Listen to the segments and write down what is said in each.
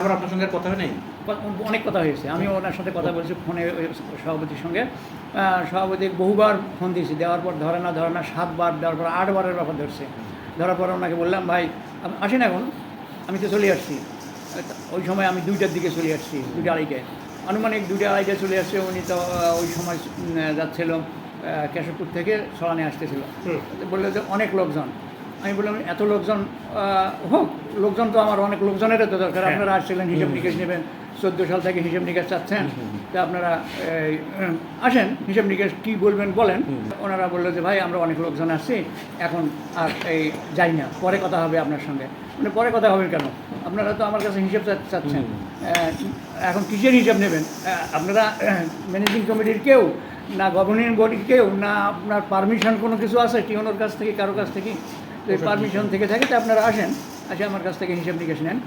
আবার আপনার সঙ্গে কথা হয় নাই? অনেক কথা হয়েছে। আমি ওনার সাথে কথা বলছি ফোনে সভাপতির সঙ্গে। সভাপতি বহুবার ফোন দিয়েছি। দেওয়ার পর ধরে না ধরে না সাতবার দেওয়ার পর আটবারের ব্যাপার ধরছে। ধরার পর ওনাকে বললাম ভাই আসেন এখন। আমি তো চলে আসছি। ওই সময় আমি দুইটার দিকে চলে আসছি দুইটা আড়াইটায়। আনুমানিক দুইটা আড়াইটায় চলে আসছে। উনি তো ওই সময় যাচ্ছিল কেশবপুর থেকে সরানে আসতেছিল। বলল যে অনেক লোকজন। আমি বললাম এত লোকজন হোক লোকজন তো আমার অনেক লোকজনেরও তো দরকার। আপনারা আসছিলেন হিসেব নিকেশ নেবেন চোদ্দ সাল থেকে হিসেব নিকেশ চাচ্ছেন। তা আপনারা আসেন হিসেব নিকেশ কী বলবেন বলেন। ওনারা বলল যে ভাই আমরা অনেক লোকজন আসছি এখন আর এই যাই না পরে কথা হবে আপনার সঙ্গে। মানে পরে কথা হবে কেন? আপনারা তো আমার কাছে হিসেব চাচ্ছেন। এখন কিসের হিসাব নেবেন? আপনারা ম্যানেজিং কমিটির কেউ না গভর্নিং বডির কেউ না আপনার পারমিশন কোনো কিছু আছে টিওনোর কাছ থেকে কারও কাছ থেকে? পারমিশন থেকে থাকে তো আপনারা আসেন আসে আমার কাছ থেকে হিসেব নিকেশ নেন।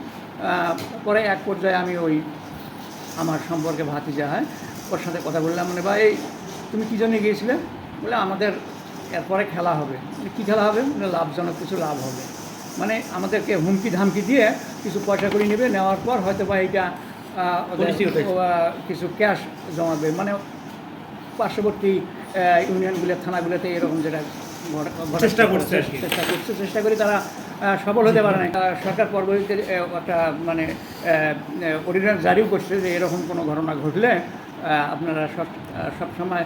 পরে এক পর্যায়ে আমি ওই আমার সম্পর্কে ভাতিজা হয় ওর সাথে কথা বললাম মানে ভাই তুমি কী জন্য গিয়েছিলে? বলে আমাদের এরপরে খেলা হবে। মানে কী খেলা হবে? মানে লাভজনক কিছু লাভ হবে। মানে আমাদেরকে হুমকি ধামকি দিয়ে কিছু পয়সা করে নেবে নেওয়ার পর হয়তো বা এইটা কিছু ক্যাশ জমাবে। মানে পার্শ্ববর্তী ইউনিয়নগুলো থানাগুলোতে এরকম যেটা চেষ্টা করছে চেষ্টা করছে চেষ্টা করে তারা সফল হতে পারে না সরকার পরবর্তীতে একটা মানে অর্ডিন্যান্স জারিও করছে যে এরকম কোনো ঘটনা ঘটলে আপনারা সব সবসময়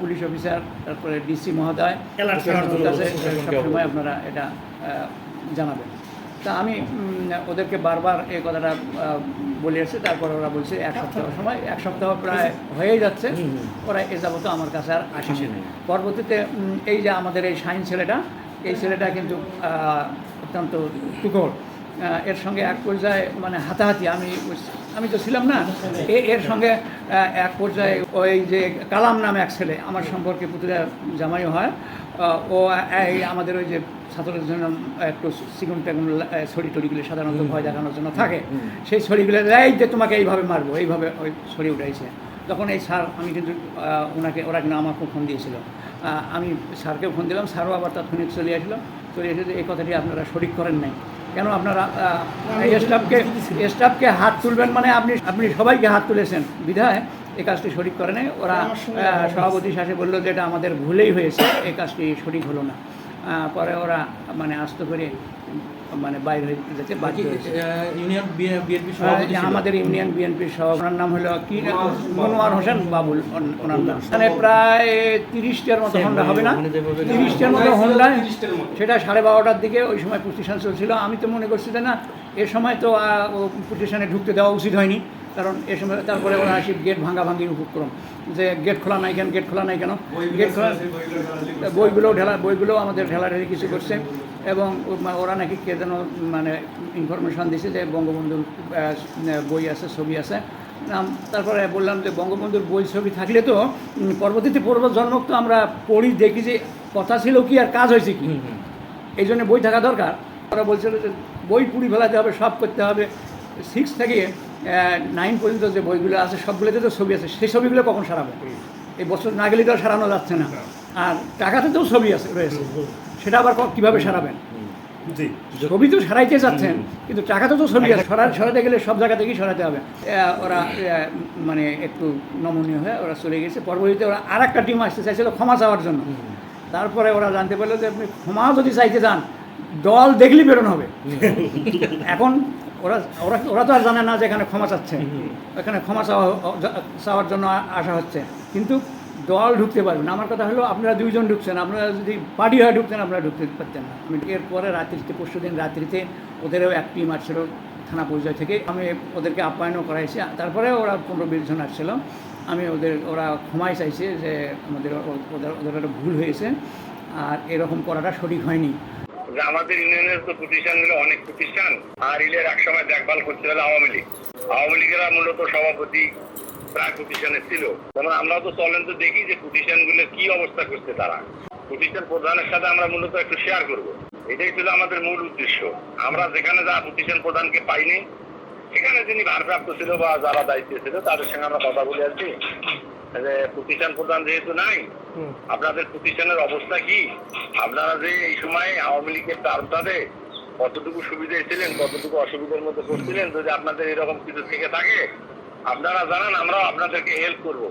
পুলিশ অফিসার তারপরে ডিসি মহোদয় কাছে সবসময় আপনারা এটা জানাবেন। তা আমি ওদেরকে বারবার এই কথাটা বলে এসেছি। তারপর ওরা বলছে এক সপ্তাহ সময় এক সপ্তাহ প্রায় হয়েই যাচ্ছে। ওরা এ যাবত আমার কাছে আর আসেনি। আসে নাই। পরবর্তীতে এই যে আমাদের এই সাইন ছেলেটা এই ছেলেটা কিন্তু অত্যন্ত টুকর এর সঙ্গে এক পর্যায়ে মানে হাতাহাতি আমি আমি তো ছিলাম না। এর সঙ্গে এক পর্যায়ে ওই যে কালাম নামে এক ছেলে আমার সম্পর্কে পুতুলা জামাই হয়। ও এই আমাদের ওই যে ছাত্রদের জন্য একটু সিগুন টেগুন ছড়ি টড়িগুলো সাধারণত ভয় দেখানোর জন্য থাকে। সেই ছড়িগুলো এই যে তোমাকে এইভাবে মারবো এইভাবে ওই ছড়ি উঠাইছে। তখন এই স্যার আমি কিন্তু ওনাকে ওরা কিন্তু আমাকে ফোন দিয়েছিল। আমি স্যারকে ফোন দিলাম স্যারও আবার তাৎক্ষণিক চলে আসলো। চলে এসে এই কথাটি আপনারা শরিক করেন নাই। কেন আপনারা স্টাফকে স্টাফকে হাত তুলবেন মানে আপনি আপনি সবাইকে হাত তুলেছেন। বিধায় এই কাজটি শরিক করে নাই। ওরা সভাপতি শাসে বলল যে এটা আমাদের ভুলেই হয়েছে এই কাজটি শরিক হলো না। পরে ওরা মানে আস্ত করে মানে বাইরে হয়ে যেতে বাকি হয়েছে ইউনিয়ন বিএনপি সভাপতি যে আমাদের ইউনিয়ন বিএনপির সহ ওনার নাম হলো কি? মনোয়ার হোসেন বাবুল ওনার নাম। মানে প্রায় তিরিশটার মতো হন্ডা হবে না? তিরিশটার মতো হন্ডা সেটা সাড়ে বারোটার দিকে ওই সময় প্রতিষ্ঠান চলছিল। আমি তো মনে করছি যে না এ সময় তো প্রতিষ্ঠানে ঢুকতে দেওয়া উচিত হয়নি। কারণ এ সময় তারপরে ওরা আসি গেট ভাঙা ভাঙির উপক্রম। যে গেট খোলা নাই কেন গেট খোলা নাই কেন? গেট খোলা বইগুলো ঢেলা বইগুলো আমাদের ঢেলাঢেলি কিছু করছে এবং ওরা নাকি কে যেন মানে ইনফরমেশন দিছে যে বঙ্গবন্ধুর বই আছে ছবি আছে। তারপরে বললাম যে বঙ্গবন্ধুর বই ছবি থাকলে তো পরবর্তীতে পূর্ব জন্মক তো আমরা পড়ি দেখি যে কথা ছিল কি আর কাজ হয়েছে কি। এই জন্য বই থাকা দরকার। ওরা বলছিল যে বই পুরি ফেলাতে হবে সব করতে হবে। সিক্স থেকে নাইন পর্যন্ত যে বইগুলো আছে সবগুলোতে তো ছবি আছে। সেই ছবিগুলো কখন সারাবে? এই বছর না গেলে তো আর সারানো যাচ্ছে না। আর টাকাতে তো ছবি আছে রয়েছে। সেটা আবার কীভাবে সারাবেন? ছবি তো সারাইতে চাচ্ছেন কিন্তু টাকাতে তো ছবি আছে। সরা সরাতে গেলে সব জায়গা থেকেই সরাতে হবে। ওরা মানে একটু নমনীয় হয়ে ওরা চলে গেছে। পরবর্তীতে ওরা আর একটা টিম আসতে চাইছিল ক্ষমা চাওয়ার জন্য। তারপরে ওরা জানতে পারল যে আপনি ক্ষমা যদি চাইতে যান দল দেখলেই বেরোনো হবে। এখন ওরা ওরা ওরা তো আর জানে না যে এখানে ক্ষমা চাচ্ছে। এখানে ক্ষমা চাওয়া, চাওয়ার জন্য আসা হচ্ছে। কিন্তু দল ঢুকতে পারবে না। আমার কথা হলো, আপনারা দুইজন ঢুকছেন। আপনারা যদি পার্টি হয়ে ঢুকতেন, আপনারা ঢুকতে পারতেন না। আমি এরপরে রাত্রিতে, পরশু দিন রাত্রিতে ওদেরও এক টিম আসছিল থানা পর্যায় থেকে। আমি ওদেরকে আপ্যায়নও করাইছি। তারপরে ওরা পনেরো, বিশ জন আসছিল। আমি ওদের, ওরা ক্ষমাই চাইছে যে আমাদের, ওদের ওদের একটা ভুল হয়েছে। আর এরকম করাটা সঠিক হয়নি। যে আমাদের ইউনিয়নের তো প্রতিষ্ঠানগুলো অনেক প্রতিষ্ঠান, আর ইলের এক সময় দেখভাল করতে হলে আওয়ামী লীগ। আওয়ামী লীগেরা মূলত সভাপতি প্রায় প্রতিষ্ঠানে ছিল। যেমন আমরা তো চলেন তো দেখি যে প্রতিষ্ঠানগুলো কি অবস্থা করছে তারা। প্রতিষ্ঠান প্রধানের সাথে আমরা মূলত একটু শেয়ার করব। এটাই ছিল আমাদের মূল উদ্দেশ্য। আমরা যেখানে যা প্রতিষ্ঠান প্রধানকে পাইনি, সেখানে যিনি ভারপ্রাপ্ত ছিল বা যারা দায়িত্বে ছিল, তাদের সঙ্গে আমরা কথা বলে আছি প্রতিষ্ঠান প্রধান যেহেতু নাই আপনাদের প্রতিষ্ঠানের অবস্থা কি? আপনারা যে এই সময় আওয়ামী লীগের তারটাতে কতটুকু সুবিধা এসেছিলেন কতটুকু অসুবিধার মধ্যে পড়ছিলেন যদি আপনাদের এরকম কিছু থেকে থাকে আপনারা জানান আমরাও আপনাদেরকে হেল্প করব।